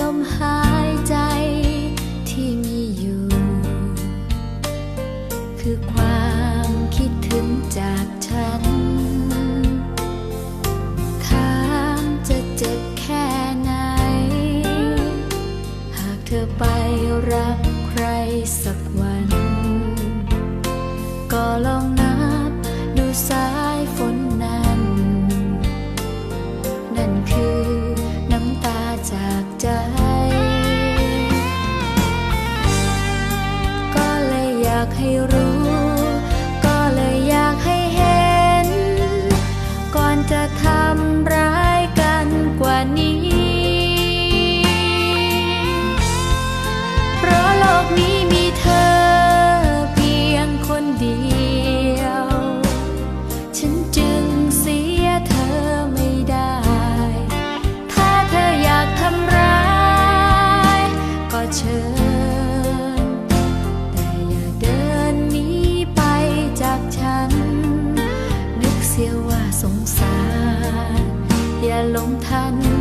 ลมหายใจที่มีอยู่ คือความคิดถึงจากฉันข้ามจะเจ็บแค่ไหน หากเธอไปรับใครสักากให้รู้ ลงทัน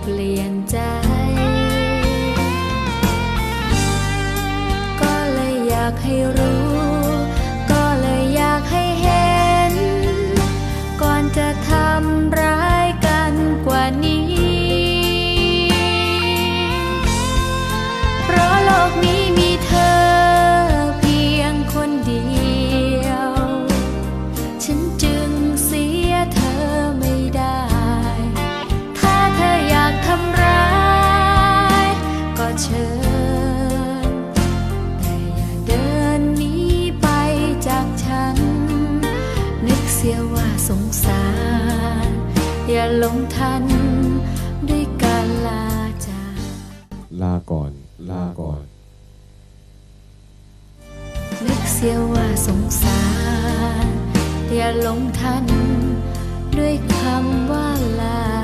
เปลี่ยนใจ ก็เลยอยากให้รู้ สียว่าสงสาร อย่าลงทันด้วยการลาจากลาก่อน ลาก่อน นึกเสียว่าสงสาร อย่าลงทันด้วยคำว่าลา